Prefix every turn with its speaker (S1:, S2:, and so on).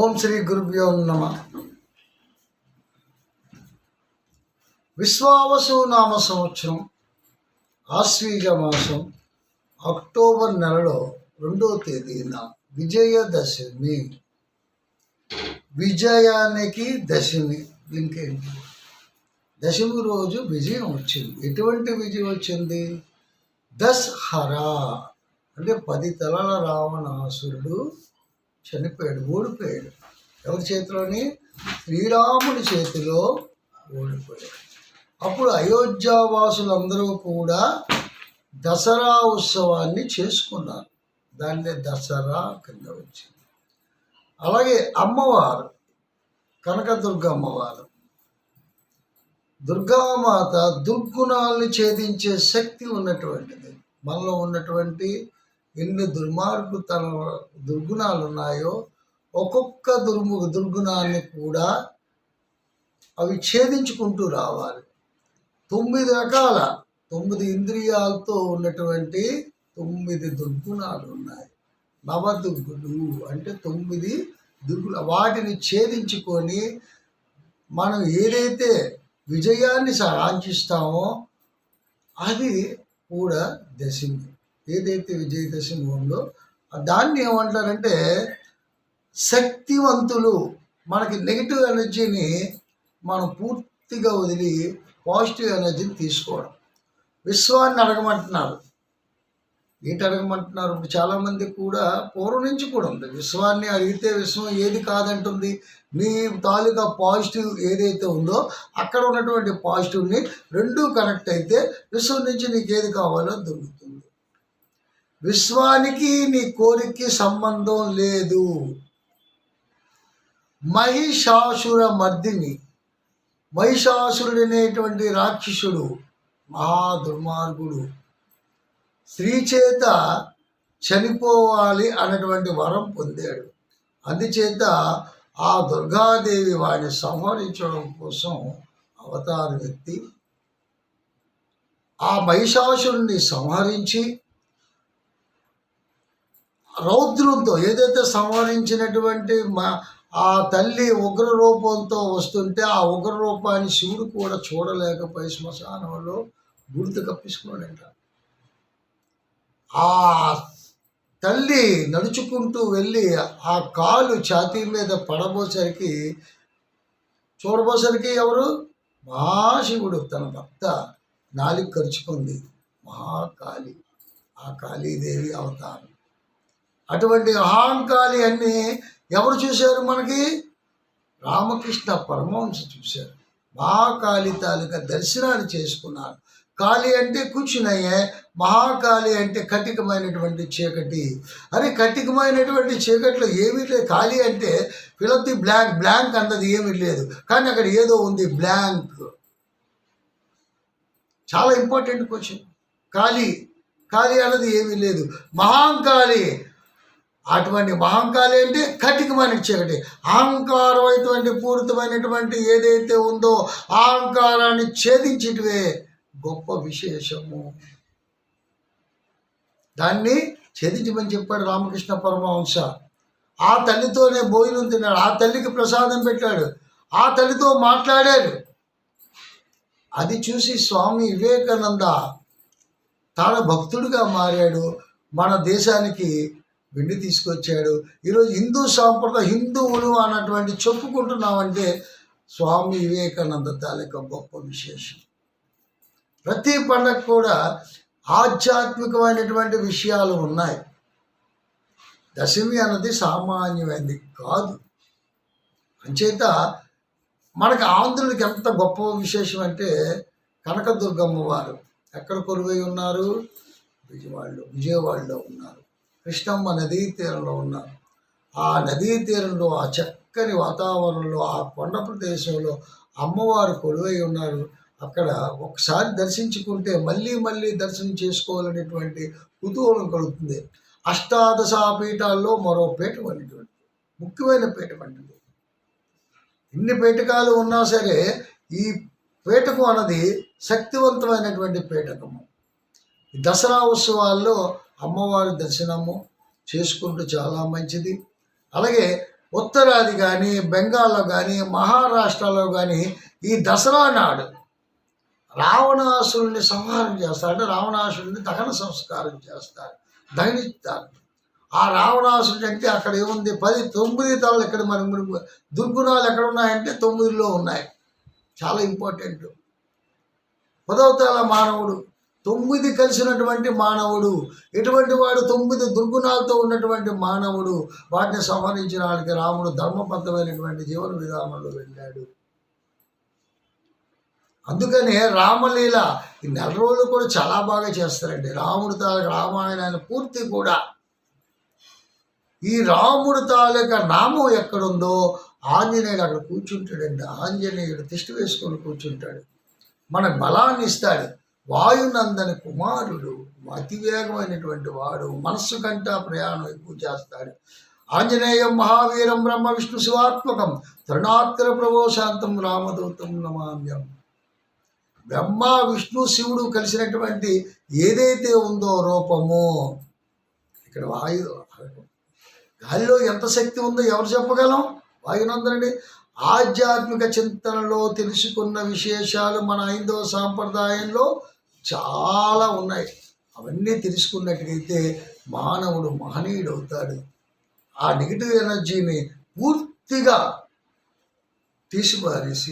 S1: ఓం శ్రీ గురుభ్యో నమ. విశ్వావసు నామ సంవత్సరం ఆశ్వీజ మాసం అక్టోబర్ నెలలో రెండో తేదీన విజయదశమి విజయానికి దశమి ఇంకేంటి దశమి రోజు విజయం వచ్చింది. ఎటువంటి విజయం వచ్చింది? దశహరా అంటే పది తలల రావణాసురుడు చనిపోయాడు ఓడిపోయాడు. ఎవరి చేతిలోని? శ్రీరాముడి చేతిలో ఓడిపోయాడు. అప్పుడు అయోధ్యావాసులందరూ కూడా దసరా ఉత్సవాన్ని చేసుకున్నారు. దాన్నే దసరా కింద వచ్చింది. అలాగే అమ్మవారు కనకదుర్గ అమ్మవారు దుర్గామాత దుర్గుణాలను ఛేదించే శక్తి ఉన్నటువంటిది. మనలో ఉన్నటువంటి ఎన్ని దుర్మార్గుతన దుర్గుణాలు ఉన్నాయో ఒక్కొక్క దుర్ము దుర్గుణాన్ని కూడా అవి ఛేదించుకుంటూ రావాలి. తొమ్మిది రకాల తొమ్మిది ఇంద్రియాలతో ఉన్నటువంటి తొమ్మిది దుర్గుణాలు ఉన్నాయి నవదుర్గులు అంటే తొమ్మిది దుర్గులు వాటిని ఛేదించుకొని మనం ఏదైతే విజయాన్ని సాధిస్తామో అది కూడా దశింది ఏదైతే విజయదశమి ఉందో దాన్ని ఏమంటారంటే శక్తివంతులు మనకి నెగిటివ్ ఎనర్జీని మనం పూర్తిగా వదిలి పాజిటివ్ ఎనర్జీని తీసుకోవడం. విశ్వాన్ని అడగమంటున్నారు. ఏంటి అడగమంటున్నారు? ఇప్పుడు చాలామంది కూడా పూర్వం నుంచి కూడా ఉంది. విశ్వాన్ని అడిగితే విశ్వం ఏది కాదంటుంది. మీ తాలూకా పాజిటివ్ ఏదైతే ఉందో అక్కడ ఉన్నటువంటి పాజిటివ్ని రెండూ కనెక్ట్ అయితే విశ్వం నుంచి నీకు ఏది కావాలో దొరుకుతుంది. విశ్వానికి నీ కోరికకి సంబంధం లేదు. మహిషాసుర మర్దిని మహిషాసురుడు అనేటువంటి రాక్షసుడు మహా దుర్మార్గుడు స్త్రీ చేత చనిపోవాలి అన్నటువంటి వరం పొందాడు. అందుచేత ఆ దుర్గాదేవి వాడిని సంహరించడం కోసం అవతార వ్యక్తి ఆ మహిషాసురుణ్ణి సంహరించి రౌద్రంతో ఏదైతే సంహరించినటువంటి మా ఆ తల్లి ఉగ్ర రూపంతో వస్తుంటే ఆ ఉగ్ర రూపాన్ని శివుడు కూడా చూడలేకపోయి శ్మశానంలో గుర్తు కప్పించుకున్నాడంట ఆ తల్లి నడుచుకుంటూ వెళ్ళి ఆ కాలు ఛాతీ మీద పడబోసరికి చూడబోసరికి ఎవరు? మహాశివుడు తన భక్త నాలుగు ఖర్చుకుంది మహాకాళి ఆ కాళీదేవి అవతారం. అటువంటి అహంకాళి అన్ని ఎవరు చూశారు మనకి? రామకృష్ణ పరమహంస చూశారు. మహాకాళి తాలూకా దర్శనాన్ని చేసుకున్నారు. కాళి అంటే కూర్చునయ్యే మహాకాళి అంటే కటికమైనటువంటి చీకటి. అరే కటికమైనటువంటి చీకట్లో ఏమీ లేదు. ఖాళీ అంటే ఫిలప్ బ్లాంక్ బ్లాంక్ అన్నది ఏమీ లేదు. కానీ అక్కడ ఏదో ఉంది బ్లాంక్. చాలా ఇంపార్టెంట్ క్వశ్చన్. ఖాళీ ఖాళీ అన్నది ఏమీ లేదు. మహాంకాళి అటువంటి మహంకాలు ఏంటి? కటికమైన చీకటి. అటువంటి పూరితమైనటువంటి ఏదైతే ఉందో అహంకారాన్ని ఛేదించటమే గొప్ప విశేషము. దాన్ని ఛేదించమని చెప్పాడు రామకృష్ణ పరమహంస. ఆ తల్లితోనే భోజనం తిన్నాడు. ఆ తల్లికి ప్రసాదం పెట్టాడు. ఆ తల్లితో మాట్లాడాడు. అది చూసి స్వామి వివేకానంద తాను భక్తుడిగా మారాడు. మన దేశానికి వెండి తీసుకొచ్చాడు. ఈరోజు హిందూ సాంప్రదాయ హిందువులు అన్నటువంటి చెప్పుకుంటున్నామంటే స్వామి వివేకానంద తాలూకా గొప్ప విశేషం. ప్రతి పండగ కూడా ఆధ్యాత్మికమైనటువంటి విషయాలు ఉన్నాయి. దశమి అన్నది సామాన్యమైనది కాదు. అంచేత మనకి ఆంధ్రులకి ఎంత గొప్ప విశేషం అంటే కనకదుర్గమ్మ వారు ఎక్కడ కొలువై ఉన్నారు? విజయవాడలో విజయవాడలో ఉన్నారు. కృష్ణమ్మ నదీ తీరంలో ఉన్నారు ఆ నదీ తీరంలో ఆ చక్కని వాతావరణంలో ఆ కొండ ప్రదేశంలో అమ్మవారు కొలువై ఉన్నారు. అక్కడ ఒకసారి దర్శించుకుంటే మళ్ళీ మళ్ళీ దర్శనం చేసుకోవాలనేటువంటి కుతూహలం కలుగుతుంది. అష్టాదశ పీఠాల్లో మరో పీఠం అనేటువంటి ముఖ్యమైన పీఠం వంటిది ఇన్ని పీఠకాలు ఉన్నా సరే ఈ పీఠకం అన్నది శక్తివంతమైనటువంటి పీఠకము. దసరా ఉత్సవాల్లో అమ్మవారి దర్శనము చేసుకుంటూ చాలా మంచిది. అలాగే ఉత్తరాది కానీ బెంగాల్లో కానీ మహారాష్ట్రలో కానీ ఈ దసరా నాడు రావణాసురుని సంహారం చేస్తారు. అంటే రావణాసురుని దహన సంస్కారం చేస్తారు. దహనిస్తారు ఆ రావణాసురుడు అంటే అక్కడ ఏముంది? పది తొమ్మిది తలలు ఇక్కడ మన దుర్గుణాలు ఎక్కడ ఉన్నాయంటే తొమ్మిదిలో ఉన్నాయి. చాలా ఇంపార్టెంట్. పదవ తల మానవుడు తొమ్మిది కలిసినటువంటి మానవుడు. ఎటువంటి వాడు తొమ్మిది దుర్గుణాలతో ఉన్నటువంటి మానవుడు? వాటిని సంహరించడానికి రాముడు ధర్మబద్ధమైనటువంటి జీవన విధానంలో వెళ్ళాడు. అందుకనే రామలీల ఈ నెల రోజులు కూడా చాలా బాగా చేస్తారండి. రాముడు తాలూకు రామాయణాన్ని పూర్తి కూడా. ఈ రాముడు తాలూకా నామం ఎక్కడుందో ఆంజనేయుడు అక్కడ కూర్చుంటాడండి. ఆంజనేయుడు తిష్టి వేసుకొని కూర్చుంటాడు. మనకు బలాన్ని ఇస్తాడు. వాయునందని కుమారుడు అతివేగమైనటువంటి వాడు మనస్సు కంట ప్రయాణం ఎక్కువ చేస్తాడు. ఆంజనేయం మహావీరం బ్రహ్మ విష్ణు శివాత్మకం తృణాత్ర ప్రభోశాంతం రామదూతం నమామ్యం. బ్రహ్మ విష్ణు శివుడు కలిసినటువంటి ఏదైతే ఉందో రూపము ఇక్కడ వాయు గాలిలో ఎంత శక్తి ఉందో ఎవరు చెప్పగలం? వాయునందనండి ఆధ్యాత్మిక చింతనలో తెలుసుకున్న విశేషాలు మన ఐందవ సాంప్రదాయంలో చాలా ఉన్నాయి. అవన్నీ తెలుసుకున్నట్లయితే మానవుడు మహనీయుడు అవుతాడు ఆ నెగిటివ్ ఎనర్జీని పూర్తిగా తీసిపారేసి